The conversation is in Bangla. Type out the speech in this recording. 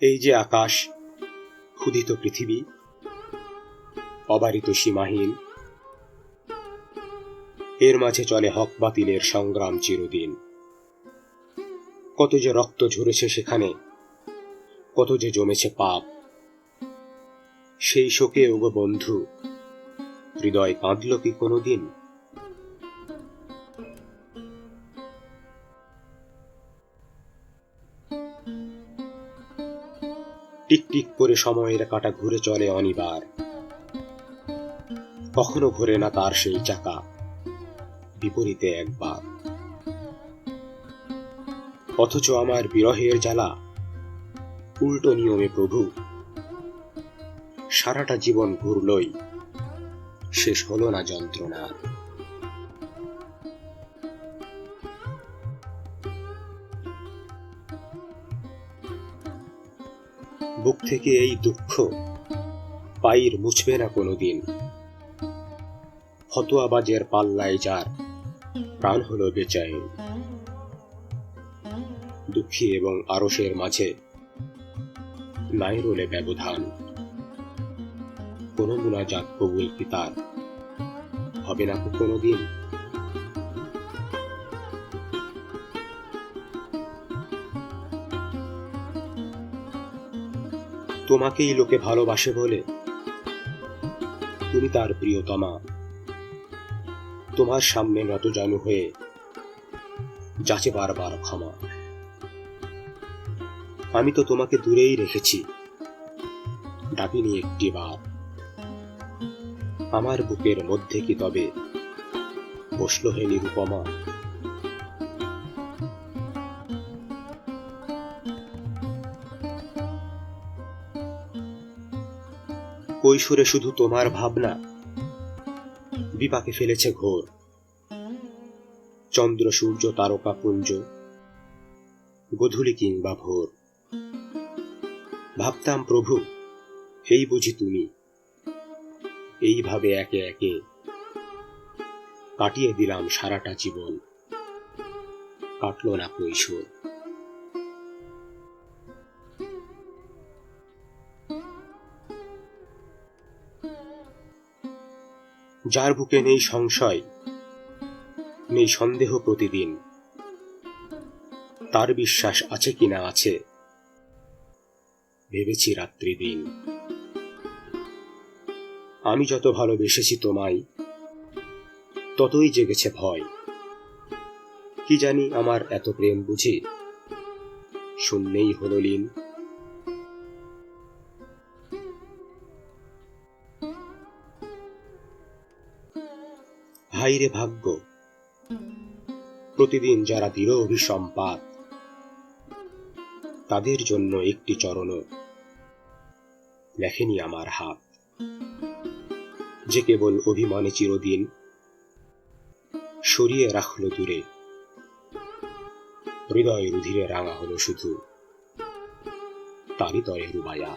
এই যে আকাশ, ক্ষুধিত পৃথিবী, অবারিত সীমাহীন, এর মাঝে চলে হক বাতিলের সংগ্রাম চিরদিন। কত যে রক্ত ঝরেছে সেখানে, কত যে জমেছে পাপ, সেই শোকে ওগো বন্ধু, হৃদয় কাঁদল কি কোনোদিন? টিকটিক করে সময়ের কাটা ঘুরে চলে অনিবার। কখনো ঘোরে না তার সেই চাকা, বিপরীতে একবার। অথচ আমার বিরহের জ্বালা, উল্টো নিয়মে প্রভু, সারাটা জীবন ঘুরলই, শেষ হলো না যন্ত্রণা। বুক থেকে এই দুঃখ পাইর মুছবে না কোনোদিন। ফতোয়াবাজের পাল্লায় যার প্রাণ হলো বেচাইন। দুঃখী এবং আরসের মাঝে নাই রোলে ব্যবধান। কোনো মুনাজাত কবুল কি তার? হবে না কোনোদিন? তোমাকেই লোকে ভালোবাসে বলে। তুমি তার প্রিয়তমা। তোমার সামনে নত জানু হয়ে যাচে বারবার ক্ষমা। আমি তো তোমাকে দূরেই রেখেছি। ডাকিনি একটি বার। আমার বুকের মধ্যে কি তবে বসল হে নিরুপমা? কৈশোরে শুধু তোমার ভাবনা। বিপাকে ফেলেছে ঘোর। চন্দ্র, সূর্য, তারকা, পুঞ্জ, গধূলি কিংবা ভোর। ভাবতাম, প্রভু, এই বুঝি তুমি। এইভাবে একে একে কাটিয়ে দিলাম সারাটা জীবন। কাটল না কৈশোর। যার বুকে নেই সংশয়, নেই সন্দেহ প্রতিদিন। তার বিশ্বাস আছে কিনা আছে? ভেবেছি রাত্রি দিন। আমি যত ভালোবেসেছি তোমায়, ততই জেগেছে ভয়। কি জানি আমার এত প্রেম বুঝি? শূন্যেই হলো লীন। হাইরে ভাগ্য। প্রতিদিন যারা দৃঢ় অভিসম্পাত, তাদের জন্য একটি চরণ। লেখেনি আমার হাত, যে কেবল অভিমানে চিরদিন সরিয়ে রাখল দূরে। হৃদয় রুধিরে রাঙা হলো শুধু, তারই তরে রুবায়া।